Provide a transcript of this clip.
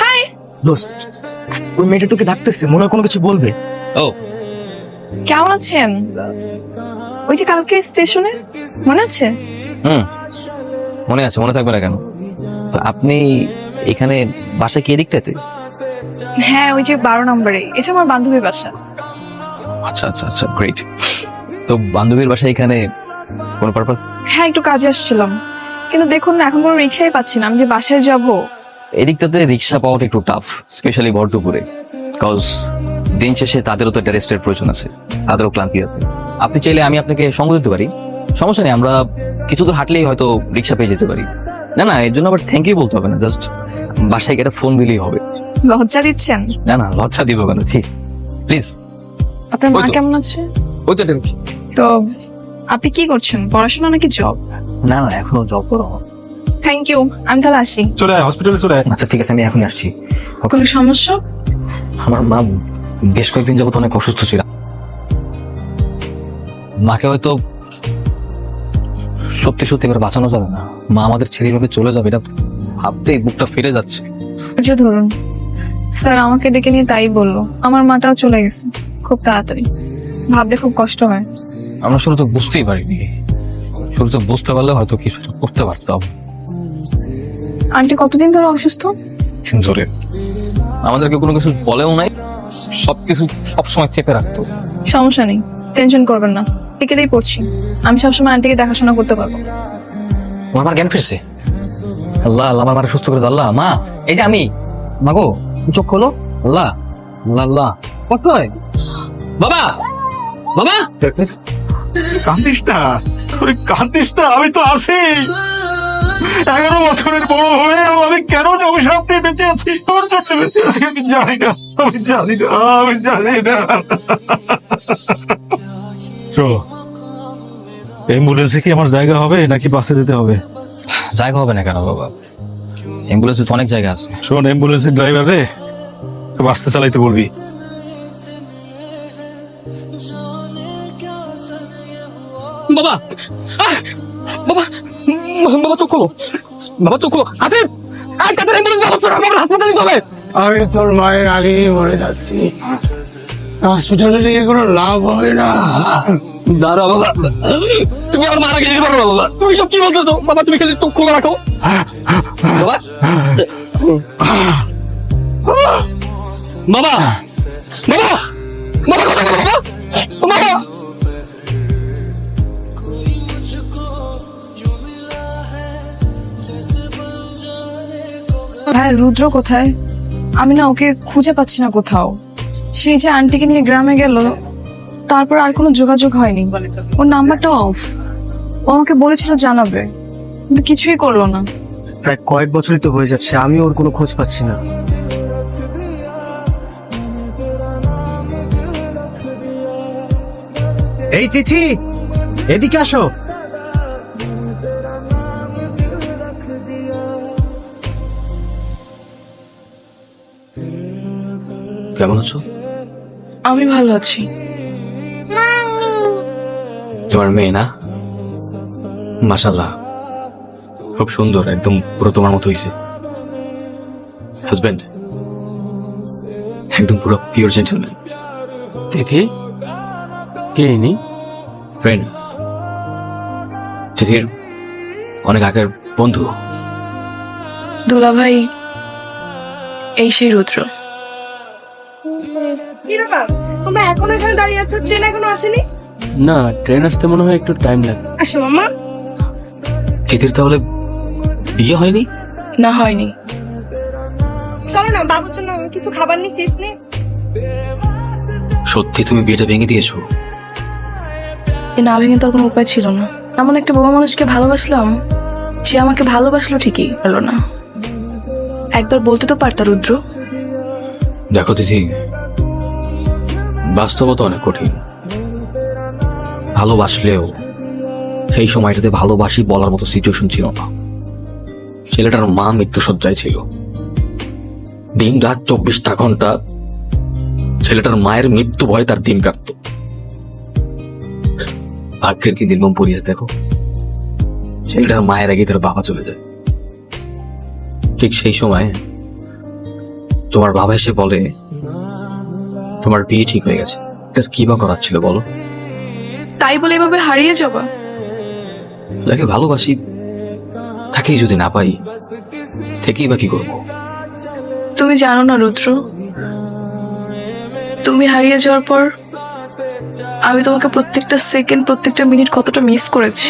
High দোস্ত ওই মেয়েটা তোকে ডাকতেছে মনে হয় কোনো কিছু বলবে। ও। কেমন আছেন? ওই যে কালকে স্টেশনে? মনে আছে? হুম। মনে আছে মনে থাকবে না কেন? তো আপনি এখানে বাসা কি এদিকটাতে? হ্যাঁ ওই যে বারো নম্বরে। এটা আমার বান্ধবীর বাসা। আচ্ছা আচ্ছা আচ্ছা গ্রেট তো বান্ধবীর বাসা এখানে কোনো পারপাস হ্যাঁ একটু কাজে আসছিলাম। কিন্তু দেখুন না এখন কোনো রিক্সাই পাচ্ছি না আমি যে বাসায় যাব। এদিকটাতে রিক্সা পাওয়াটা একটু টাফ স্পেশালি ভর দুপুরে কজ দিন শেষে তাদেরও তো একটা রেস্টের প্রয়োজন আছে তাদেরও ক্লান্তি আছে। আপনি চাইলে আমি আপনাকে সঙ্গ দিতে পারি সমস্যা নেই আমরা কিছু দূর হাঁটলেই হয়তো রিক্সা পেয়ে যেতে পারি। না না এর জন্য আবার থ্যাংক ইউ বলতে হবে না জাস্ট বাসায় গিয়ে একটা ফোন দিলেই হবে। লজ্জা দিচ্ছেন? না না লজ্জা দিব কেন? ঠিক প্লিজ আপনার মা কেমন আছে? ওই তো তো আপনি কি করছেন? পড়াশোনা নাকি জব না না এখনও জব করো। থ্যাংক ইউ আমি তাহলে আসি। চলে আয় হসপিটালে চলে আয়। আচ্ছা ঠিক আছে আমি এখন আসছি। কোনো সমস্যা? আমার মা বেশ কয়েকদিন যাবত অনেক অসুস্থ ছিল। মাকে হয়তো সত্যি সত্যি এবার বাঁচানো যাবে না। মা আমাদের ছেড়ে এভাবে চলে যাবে এটা ভাবতেই বুকটা ফিরে যাচ্ছে। ধৈর্য ধরুন। স্যার আমাকে ডেকে নিয়ে তাই বলল। আমার মাটাও চলে গেছে। খুব তাড়াতাড়ি। ভাবলে খুব কষ্ট হয়। আমরা শুরু তো বুঝতেই পারিনি। শুরু তো বুঝতে পারলে হয়তো কিছু করতে পারতাম। আন্টি কতদিন ধরে অসুস্থ? জোরে আমাদেরকে কোনো কিছু বলেও নাই সবকিছু সবসময় চেপে রাখতো। সমস্যা নেই টেনশন করবেন না। টিকেটেই পড়ছি। আমি সবসময় আন্টিকে দেখাশোনা করতে পারব। আমার জ্ঞান ফিরছে। আল্লাহ আল্লাহ আমার সুস্থ করে দাও আল্লাহ। মা এই যে আমি। মাগো চোখ খোলো। আল্লাহ আল্লাহ আল্লাহ। কষ্ট হয়? বাবা বাবা। কান্দিস না। তুই কান্দিস না আমি তো আছি। এগারো বছরের বড় হয়ে আমি কেন অভিশাপ নিয়ে বেঁচে আছি? তোর জন্য বেঁচে আছি আমি জানি না আমি জানি না আমি জানি না। চলো অ্যাম্বুলেন্সে কি আমার জায়গা হবে নাকি বাসে যেতে হবে? জায়গা হবে না কেন বাবা? অ্যাম্বুলেন্সে তো অনেক জায়গা আছে। শোন অ্যাম্বুলেন্সের ড্রাইভার রে বাসতে চালাইতে বলবি। বাবা! বাবা বাবা চোখ খোলো। বাবা চোখ খোলো। হাতে আর কাদের অ্যাম্বুলেন্স বাবা চোখ বাবা হাসপাতালে হবে। আমি তোর মায়ের আগেই মরে যাচ্ছি। হসপিটালে নিয়ে কোনো লাভ হবে না। দাঁড়া বাবা। তুমি আমার মারা গেলে পারো বাবা। তুমি সব কি বলছো তো বাবা তুমি খালি চোখ খোলা রাখো। বাবা। বাবা। বাবা বাবা কথা বলো বাবা বাবা। ভাই রুদ্র কোথায়? আমি না ওকে খুঁজে পাচ্ছি না কোথাও। সেই যে আন্টিকে নিয়ে গ্রামে গেল, তারপর আর কোনো যোগাযোগ হয়নি। ওর নাম্বারটা অফ ও আমাকে বলেছিল জানাবে, কিন্তু কিছুই করল না। প্রায় কয়েক বছরই তো হয়ে যাচ্ছে, আমি ওর কোনো খোঁজ পাচ্ছি না। এই তিথি, এদিকে আসো। কেমন আছো? আমি ভালো আছি। তোমার মেয়ে না? মাশাল্লাহ খুব সুন্দর একদম পুরো তোমার মতো হয়েছে হাজবেন্ড একদম পুরো পিওর জেন্টলম্যান তিথি? কে ইনি? ফ্রেন্ড তিথির অনেক আগের বন্ধু। দুলা ভাই এই সেই রুদ্র। কি ব্যাপার? তোমরা এখনও এখানে দাঁড়িয়ে আছো? ট্রেন এখনও আসেনি? না ট্রেন আসতে মনে হয় একটু টাইম লাগবে আসো মামা। তিথির তাহলে বিয়ে হয়নি? না হয়নি। চলো না বাবুর জন্য কিছু খাবার নিয়ে নে সত্যি তুমি বিয়েটা ভেঙে দিয়েছ? এ না ভেঙে তোর কোনো উপায় ছিল না। এমন একটা বাবা মানুষকে ভালোবাসলাম সে আমাকে ভালোবাসলো ঠিকই হলো না। একবার বলতে তো পারতা রুদ্র। দেখো তিথি বাস্তবতা অনেক কঠিন। ভালোবাসলেও সেই সময়টাতে ভালোবাসি বলার মতো সিচুয়েশন ছিল না। ছেলেটার মা মৃত্যুসজ্জায় ছিল। দিন রাত চব্বিশটা ঘণ্টা ছেলেটার মায়ের মৃত্যু ভয়ে তার দিন কাটত। ভাগ্যের কি নির্মম পরিবেশ দেখো। ছেলেটার মায়ের আগে তার বাবা চলে যায়। ঠিক সেই সময় তোমার বাবা এসে বলে তোমার বিয়ে ঠিক হয়ে গেছে। এটার কি বা করার ছিল বলো? তাই বলে এভাবে হারিয়ে যাবা? যাকে ভালোবাসি তাকেই যদি না পাই থেকেই বা কি করব? তুমি জানো না রুদ্র। তুমি হারিয়ে যাওয়ার পর আমি তোমাকে প্রত্যেকটা সেকেন্ড প্রত্যেকটা মিনিট কতটা মিস করেছি।